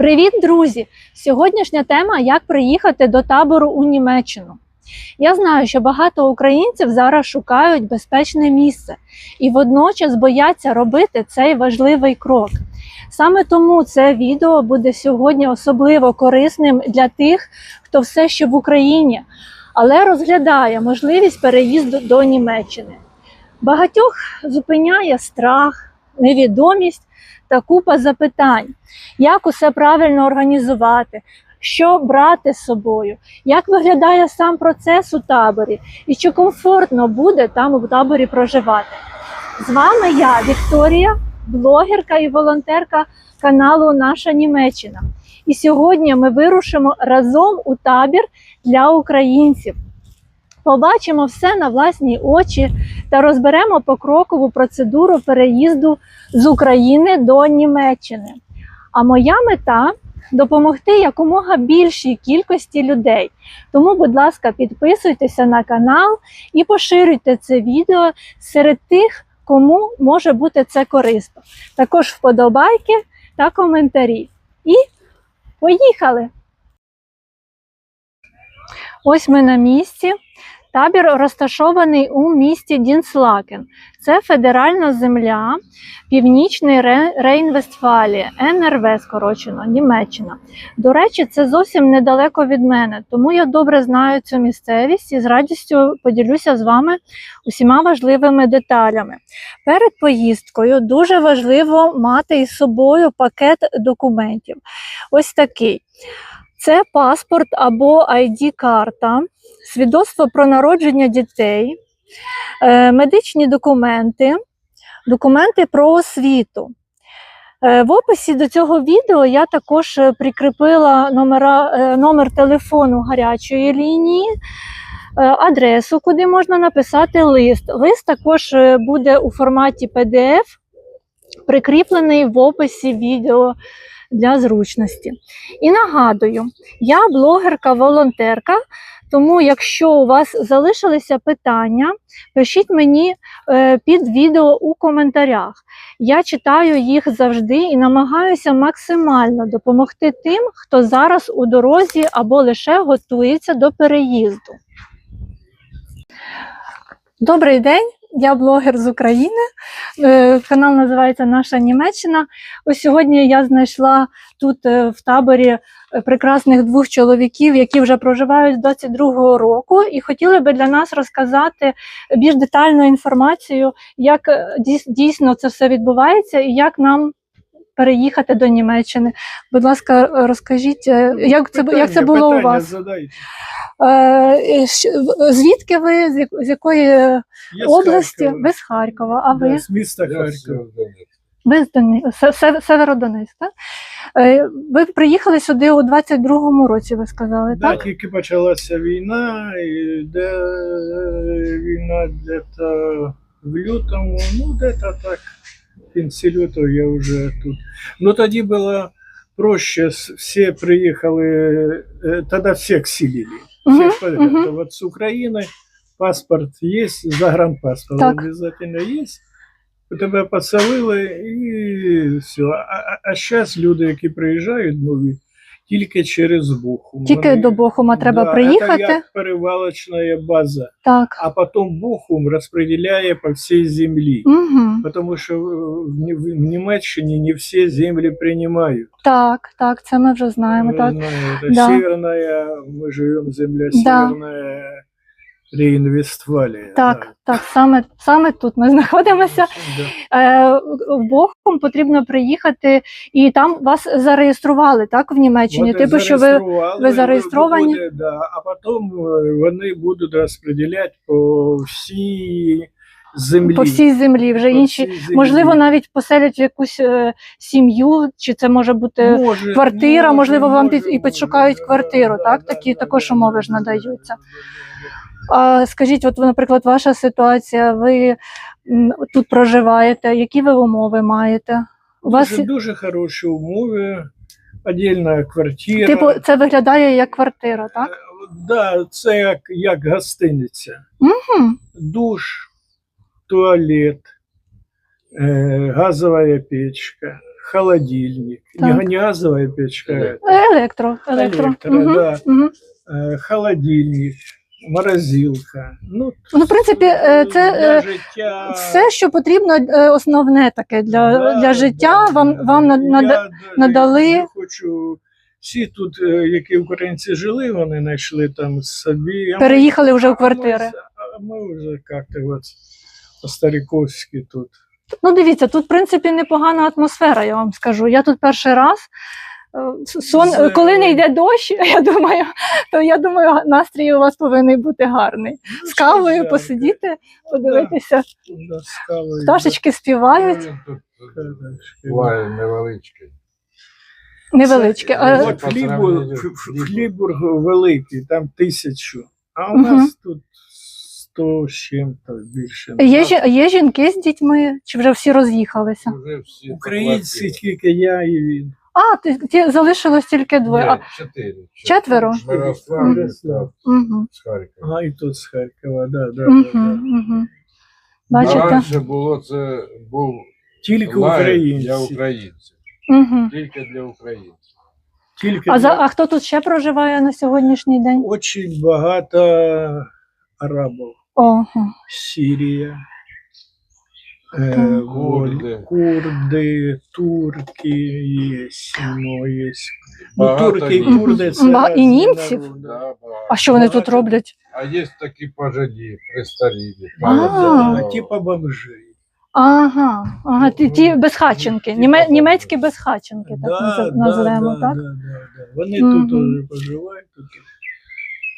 Привіт, друзі! Сьогоднішня тема як приїхати до табору у Німеччину. Я знаю, що багато українців зараз шукають безпечне місце і водночас бояться робити цей важливий крок. Саме тому це відео буде сьогодні особливо корисним для тих, хто все ще в Україні, але розглядає можливість переїзду до Німеччини. Багатьох зупиняє страх, невідомість та купа запитань як усе правильно організувати, що брати з собою, як виглядає сам процес у таборі і чи комфортно буде там у таборі проживати. З вами я, Вікторія, блогерка і волонтерка каналу Наша Німеччина. І сьогодні ми вирушимо разом у табір для українців. Побачимо все на власні очі та розберемо покрокову процедуру переїзду з України до Німеччини. А моя мета допомогти якомога більшій кількості людей. Тому, будь ласка, підписуйтеся на канал і поширюйте це відео серед тих, кому може бути це корисно. Також вподобайки та коментарі. І поїхали! Ось ми на місці. Табір розташований у місті Дінслакен. Це федеральна земля, Північний Ре- Рейн-Вестфалія, НРВ скорочено, Німеччина. До речі, це зовсім недалеко від мене, тому я добре знаю цю місцевість і з радістю поділюся з вами усіма важливими деталями. Перед поїздкою дуже важливо мати із собою пакет документів. Ось такий. Це паспорт або ID-карта, свідоцтво про народження дітей, е, медичні документи, документи про освіту. Е, В описі до цього відео я також е, прикріпила номера, номер телефону гарячої лінії, адресу, куди можна написати лист. Лист також буде у форматі PDF, прикріплений в описі відео для зручності. І нагадую, я блогерка-волонтерка, тому якщо у вас залишилися питання, пишіть мені е, під відео у коментарях. Я читаю їх завжди і намагаюся максимально допомогти тим, хто зараз у дорозі або лише готується до переїзду. Добрий день, я блогер з України. Е, Канал називається Наша Німеччина. Ось сьогодні я знайшла тут е, в таборі е, прекрасних двох чоловіків, які вже проживають з 22-го року, і хотіли би для нас розказати більш детальну інформацію, як дійсно це все відбувається і як нам. Переїхати до Німеччини. Будь ласка, розкажіть, е, як це, як це Питання- було у вас? задайте. Е, в- звідки ви? З якої Я області? Харкова. Ви з Харкова, а ви? З міста Харкова. Ви з Дони... Се- Се- так? Е, Ви приїхали сюди у 22-му році, ви сказали, Да, так? тільки почалася війна, і де війна де-то в лютому, ну де-то так, кінці лютого я вже тут. Ну тоді було проще, всі приїхали, е, тоді всіх селили. uh -huh. uh -huh. От з України паспорт є, загранпаспорт обов'язково обязательно есть. Тебе поселили і все. А, зараз люди, які приїжджають нові, тільки через Бухум. Тільки Вони- до Бохума треба Да, приїхати. Це як перевалочна база, Так. а потім Бухум розподіляє по всій землі. Угу. Тому що е, в в Німеччині не всі землі приймають. Так, так, це ми вже знаємо. Ми Так. знаєте, Да. Северная, ми живемо земля Да. Рейн-Вестфалія. Так, так, саме, саме тут ми знаходимося. Да. Е, в Бохум потрібно приїхати, і там вас зареєстрували, так, в Німеччині. Типу, що ви ви зареєстровані? буде, да, а потім е, вони будуть розподіляти по всій землі. по всій землі, вже По інші. землі. Можливо, навіть поселять в якусь е, сім'ю, чи це може бути Може, квартира, може, можливо, вам може, і підшукають да, квартиру, да, так? да, Такі да, також да, умови да, ж да, да, надаються. да, А скажіть, от, наприклад, ваша ситуація, ви м, тут проживаєте, які ви умови маєте? У да. вас, Дуже, дуже хороші умови, отдельна квартира. типу, це виглядає як квартира, так? Е, Да, це як, як гостиниця. Угу. Душ, туалет, е, газова печка, холодильник. Не, Так. не газовая печка, Электро. это, Електро, електро. Електро, Мгм, да. мгм. э, холодильник, морозилка. Ну, Ну, в принципі, е, це для е, життя. все, що потрібно, е, основне таке для, Да, для життя. да, Вам да. вам Я нада- даже надали- хочу. Всі тут, е, які українці жили, вони знайшли там собі. а ми- переїхали вже в квартири. А ми вже як-то от по-стариковськи тут. Ну, дивіться, тут, в принципі, непогана атмосфера, я вам скажу. Я тут перший раз. Е, Сон, З- е, коли не йде дощ, я думаю, то я думаю, настрій у вас повинен бути гарний. З кавою посидіти, подивитися. Да. Пташечки співають, Він буває невеличкий. невеличке. Це- А, От Флібург. Флібург великий, там тисячу. А у Мгм. нас тут 100 з чим-то більше. Є, жі- є жінки з дітьми, чи вже всі роз'їхалися? Вже всі Українці, тільки я і він. А, ти, ті, залишилось тільки двоє. А, Ні, чотири. Четверо? Мирослав угу, з Харкова. А і тут з Харкова, да, да, угу, да, да. угу. Бачите? раніше було це був Тільки українці. для українців. Угу. Тільки для українців. Тільки А, за, а хто тут ще проживає на сьогоднішній день? Очень багато арабів. Ого. Сирія. Курди. курди, турки є, ну, є. Ну, Багато турки і німців. курди це Ба- і різні німців? народи. Да, Да. А що вони тут роблять? А є такі пожаді, престарілі. А. Да, типа бомжей. Ага, ага, ті, ті безхатченки, німе, німецькі безхатченки, так назив- називаємо, да, так? Да, да, да. Вони Мгм. тут уже поживають. Тут,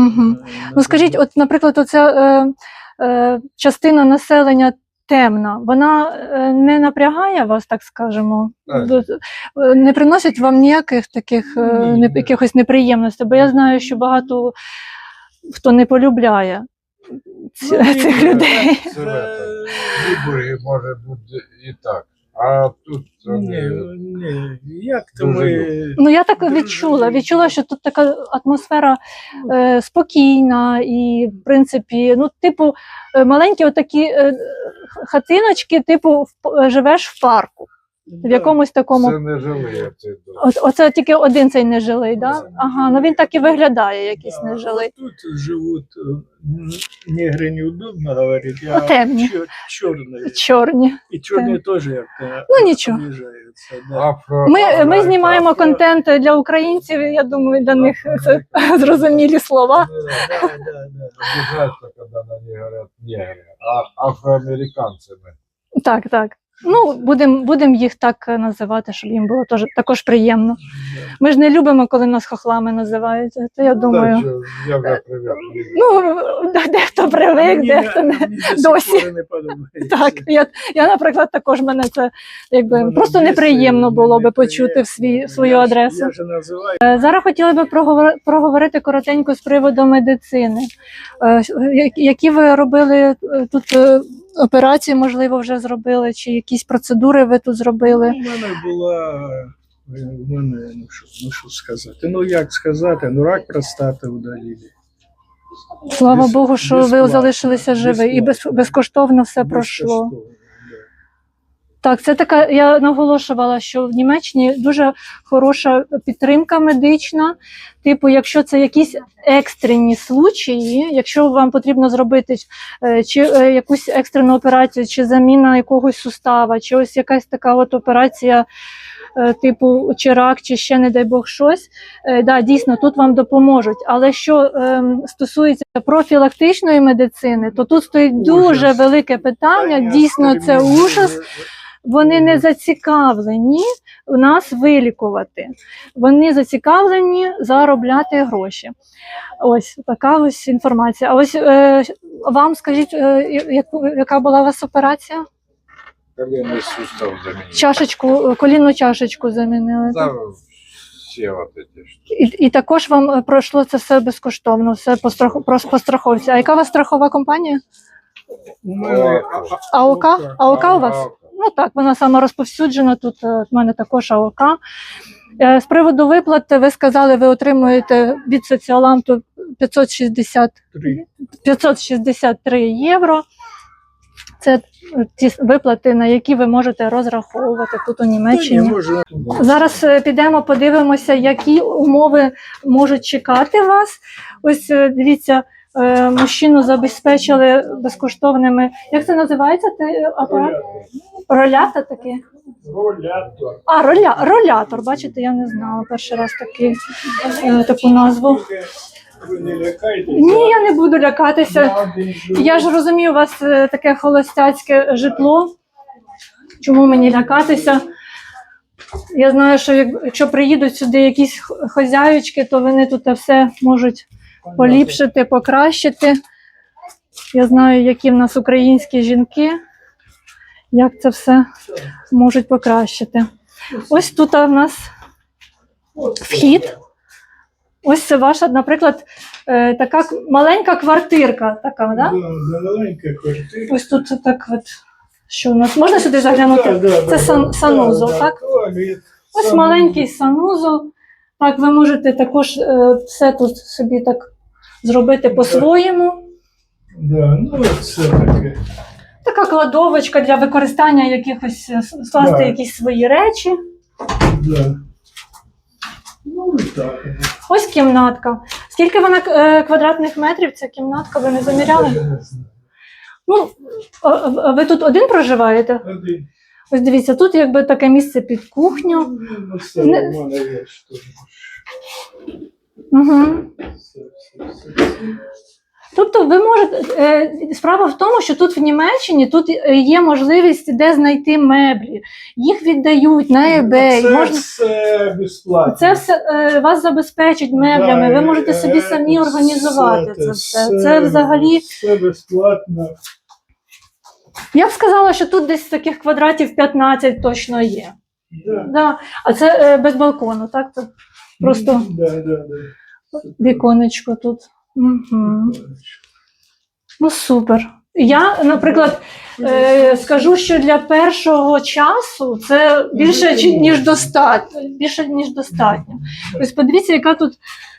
Угу. е, Ну скажіть, от, наприклад, оця е, е, частина населення темна, вона е, не напрягає вас, так скажемо? Е, Не приносить вам ніяких таких е, не, якихось неприємностей? Бо я знаю, що багато хто не полюбляє ці- Ну, цих ні, людей. Це це, вибори може бути і так. А тут Ні, вони ні, як то ми. Ну я так відчула. Відчула, що тут така атмосфера е, спокійна, і в принципі, ну, типу, е, маленькі отакі е, хатиночки, типу, в п- живеш в парку, в якомусь такому. це не жили оцей дом. От, оце тільки один цей нежилий, да? Це Ага, ну він так і виглядає, якийсь Да, нежилий. Тут живут э, н- негры неудобно говорить, а Ну, темні. черные. Чорні. И черные тоже как-то Ну, ничего. обижаются. Да. Афро... Ми, ми Афро- знімаємо Афро- контент для українців. Я думаю, для них це зрозумілі слова. Да, да, да. Обижаются, когда на них говорят негры, а афроамериканцами. Так, так. Ну, будемо будем їх так е, називати, щоб їм було теж, також приємно. Ми ж не любимо, коли нас хохлами називають. То я думаю. Так, що я вже привик. Ну, дехто привик, Мені дехто не- мені до досі. не подобається. Так, я, я, наприклад, також мене це якби Воно просто бісить, неприємно було би почути в свій, свою Я ж- адресу. Я ж називаю. Е, Зараз хотіли би проговор- проговорити коротенько з приводу медицини. Е, я- Які ви робили е, тут е, операції, можливо, вже зробили, чи якісь процедури ви тут зробили? У мене була. У мене, ну що, ну що сказати? Ну як сказати, ну рак простати удалили. Слава Без- Богу, що ви безплатно, залишилися живі і без, безкоштовно все пройшло. Безкоштовно. Так, це така. Я наголошувала, що в Німеччині дуже хороша підтримка медична. Типу, якщо це якісь екстрені случаї, якщо вам потрібно зробити е, чи е, якусь екстрену операцію, чи заміна якогось сустава, чи ось якась така от операція. е, Типу, чи рак, чи ще, не дай Бог, щось. Е, да, дійсно, тут вам допоможуть. Але що ем, стосується профілактичної медицини, то тут стоїть дуже Ужас. велике питання. Дійсно, це ужас. Вони не зацікавлені нас вилікувати. Вони зацікавлені заробляти гроші. Ось така ось інформація. А ось е, вам скажіть, е, яку- яка була у вас операція? Коленний сустав замінили. Чашечку, е, колінну чашечку замінили. Та так? всі от штуки. І, і також вам е, пройшло це все безкоштовно, все по, страху, про- по страховці. А яка у вас страхова компанія? У мене АОК? АОК у вас? Ну так, вона сама розповсюджена. Тут е, в мене також АОК. Е, З приводу виплат, ви сказали, ви отримуєте від соціаланту 560, 563 євро. Це ті виплати, на які ви можете розраховувати тут у Німеччині. Зараз е, підемо, подивимося, які умови можуть чекати вас. Ось дивіться, мужчину забезпечили безкоштовними. Як це називається? Ти апарат? Ролята такі? ролятор. А, роля, ролятор. Бачите, я не знала перший раз такі, е, таку назву. Ви не лякайтеся. Ні, я не буду лякатися. Я ж розумію, у вас е, таке холостяцьке житло. Чому мені лякатися? Я знаю, що якщо приїдуть сюди якісь х- хазяючки, то вони тут все можуть поліпшити, покращити. Я знаю, які в нас українські жінки, як це все можуть покращити. Ось тут в нас вхід. Ось це ваша, наприклад, е, така маленька квартирка. Така, да? Маленька квартира. Ось тут так от. Що у нас? Можна сюди заглянути? Да, да, Це да, сан- да, так? Ось маленький санузел. Так, ви можете також е, все тут собі так зробити по-своєму. Да, ну це таке. Така кладовочка для використання якихось е, скласти Да. якісь свої речі. Да. Ну і так. Ось кімнатка. Скільки вона е, квадратних метрів? Ця кімнатка, ви не заміряли? Не. Ну, а- а ви тут один проживаєте? Один. Ось дивіться, тут якби таке місце під кухню. Ну, це Не- в мене є ж теж. Угу. Тобто, ви можете е, справа в тому, що тут в Німеччині тут е, є можливість де знайти меблі. Їх віддають на eBay. Це Можна все безплатно. це все е, вас забезпечить меблями. Да, Ви можете собі самі організувати все, це все. Це взагалі. Все безплатно. Я б сказала, що тут десь таких квадратів 15 точно є. Да. Да. А це без балкону, так? Це просто Да, да, да. Віконечко тут. Угу. Ну супер. Я, наприклад, е, скажу, що для першого часу це більше ніж достатньо. Більше ніж достатньо. Тобто подивіться, яка тут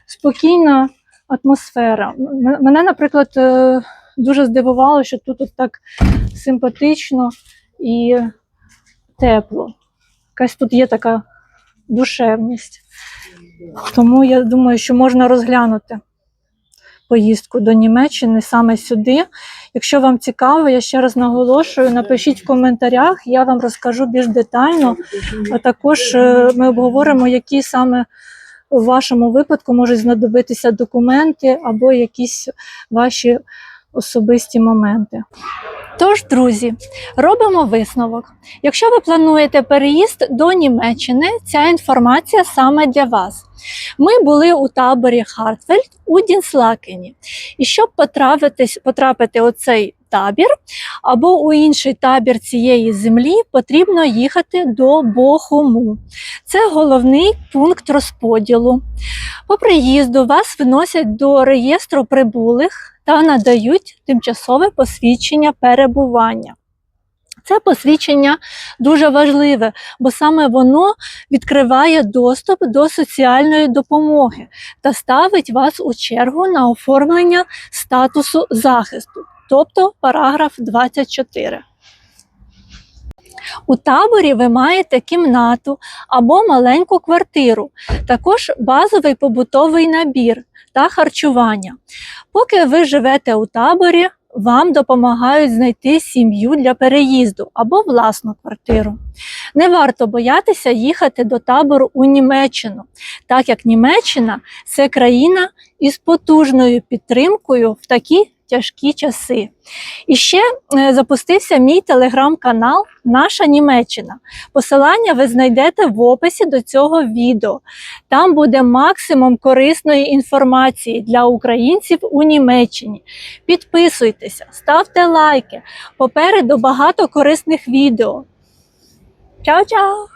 спокійна атмосфера. Мене, наприклад, е, дуже здивувало, що тут от так симпатично і тепло. Якась тут є така душевність. Тому я думаю, що можна розглянути поїздку до Німеччини саме сюди. Якщо вам цікаво, я ще раз наголошую, напишіть в коментарях, я вам розкажу більш детально, а також е, ми обговоримо, які саме у вашому випадку можуть знадобитися документи або якісь ваші особисті моменти. Тож, друзі, робимо висновок. Якщо ви плануєте переїзд до Німеччини, ця інформація саме для вас. Ми були у таборі Хартфельд у Дінслакені. І щоб потрапити, у цей табір або у інший табір цієї землі, потрібно їхати до Бохуму. Це головний пункт розподілу. По приїзду вас вносять до реєстру прибулих та надають тимчасове посвідчення перебування. Це посвідчення дуже важливе, бо саме воно відкриває доступ до соціальної допомоги та ставить вас у чергу на оформлення статусу захисту, тобто параграф 24. У таборі ви маєте кімнату або маленьку квартиру, також базовий побутовий набір та харчування. Поки ви живете у таборі, вам допомагають знайти сім'ю для переїзду або власну квартиру. Не варто боятися їхати до табору у Німеччину, так як Німеччина це країна із потужною підтримкою в такі тяжкі часи. І ще е, запустився мій телеграм-канал Наша Німеччина. Посилання ви знайдете в описі до цього відео. Там буде максимум корисної інформації для українців у Німеччині. Підписуйтеся, ставте лайки. Попереду багато корисних відео. Чао-чао!